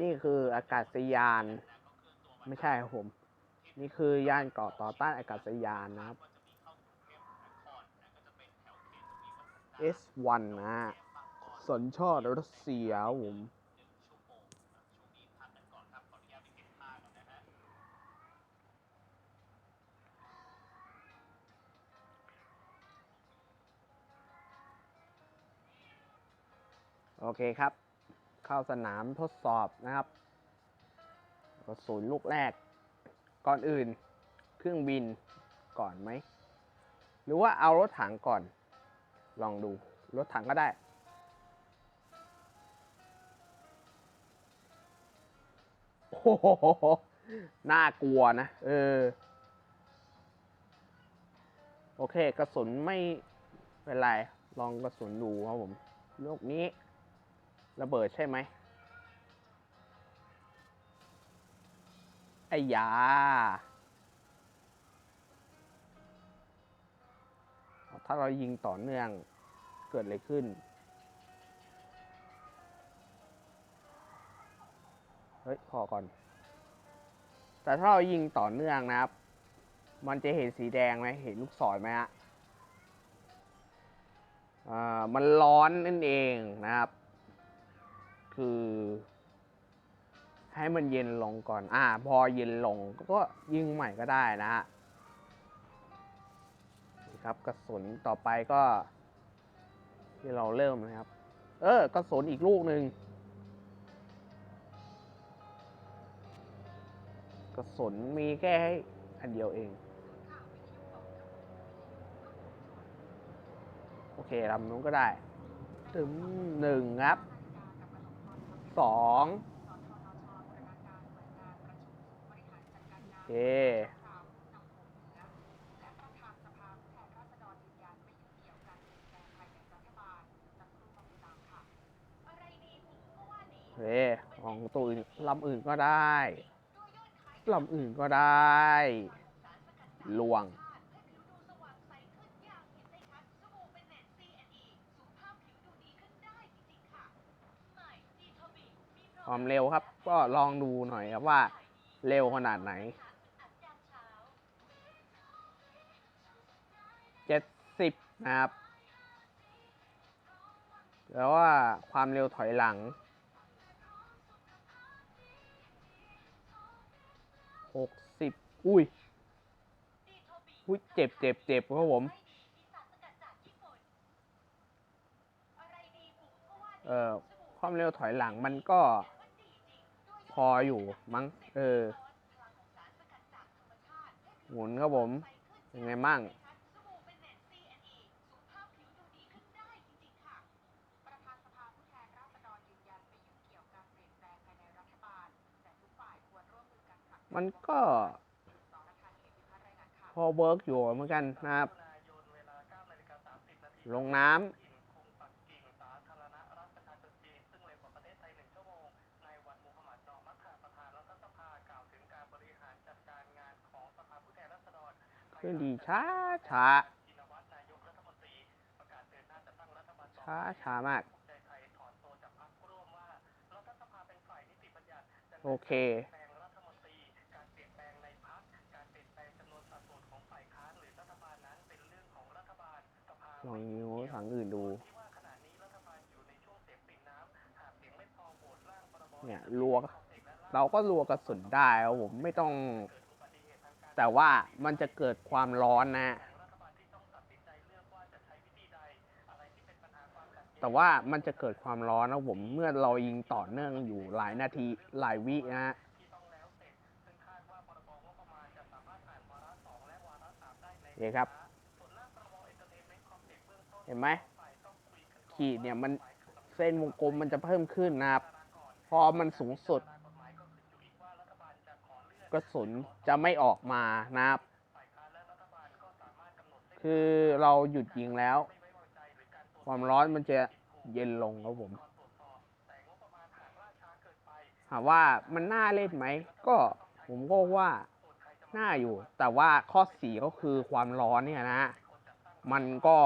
นี่คืออากาศยาน ไม่ใช่ครับผม นี่คือยานเกาะต่อต้านอากาศยานนะครับ S1 นะฮะสัญชาติรัสเซียผมโอเคครับ เข้าสนามทดสอบนะครับกระสุนลูกแรก ก่อนอื่น เครื่องบินก่อนไหม หรือว่าเอารถถังก่อน ลองดู รถถังก็ได้ โอ้โห น่ากลัวนะ เออ โอเค กระสุนไม่เป็นไร ลองกระสุนดูครับผม ลูกนี้ ระเบิดใช่ไหมไอ้ยา ถ้าเรายิงต่อเนื่องเกิดอะไรขึ้น เฮ้ย พอก่อน แต่ถ้าเรายิงต่อเนื่องนะครับ มันจะเห็นสีแดงไหม เห็นลูกศรไหมฮะอ่ามันร้อนนั่นเองนะครับ คือ ให้มันเย็นลงก่อน อ่า พอเย็นลงก็ยิงใหม่ก็ได้นะฮะนี่ครับกระสุนต่อไปก็ ที่เราเริ่มนะครับ เออกระสุนอีกลูกหนึ่งกระสุนมีแค่อันเดียวเอง โอเคลำนู้นก็ได้ ถึงหนึ่งครับ สองโอเคเฮ้ของตัวอื่นลำอื่นก็ได้ลำอื่นก็ได้ลวง ความเร็วครับ ก็ลองดูหน่อยครับว่าเร็วขนาดไหนเจ็ดสิบนะครับ แล้วว่าความเร็วถอยหลังหกสิบอุ้ย อุ้ย เจ็บเจ็บเจ็บครับผม เอ่อ ความเร็วถอยหลังมันก็ พออยู่มั้ง เออ หมุนครับผมเป็นไงมั่งมันก็ พอเวิร์กอยู่เหมือนกันนะครับ ลงน้ำ ขึ้นดีช้าช้าช้าช้ามาก โอเค ลองนิ้วทางอื่นดู เนี่ยรัวเราก็รัวกระสุนได้ครับผมไม่ต้อง แต่ว่ามันจะเกิดความร้อนนะแต่ว่ามันจะเกิดความร้อนนะผมเมื่อเรายิงต่อเนื่องอยู่หลายนาทีหลายวินะฮะเห็นครับ เห็นไหมขีดเนี่ยมันเส้นวงกลมมันจะเพิ่มขึ้นนะครับ พอมันสูงสุด กระสุนจะไม่ออกมานะครับ คือเราหยุดยิงแล้ว ความร้อนมันจะเย็นลงครับผมถามว่ามันน่าเล่นไหม ก็ผมก็ว่าน่าอยู่ แต่ว่าข้อเสียก็คือความร้อนเนี่ยนะ มันก็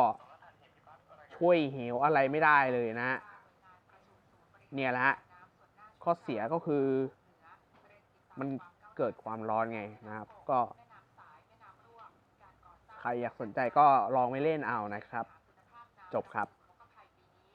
ช่วยเหวอะไรไม่ได้เลยนะ เนี่ยแหละข้อเสียก็คือมัน เกิดความร้อนไงนะครับ ก็ ใครอยากสนใจก็ลองไปเล่นเอานะครับ จบครับ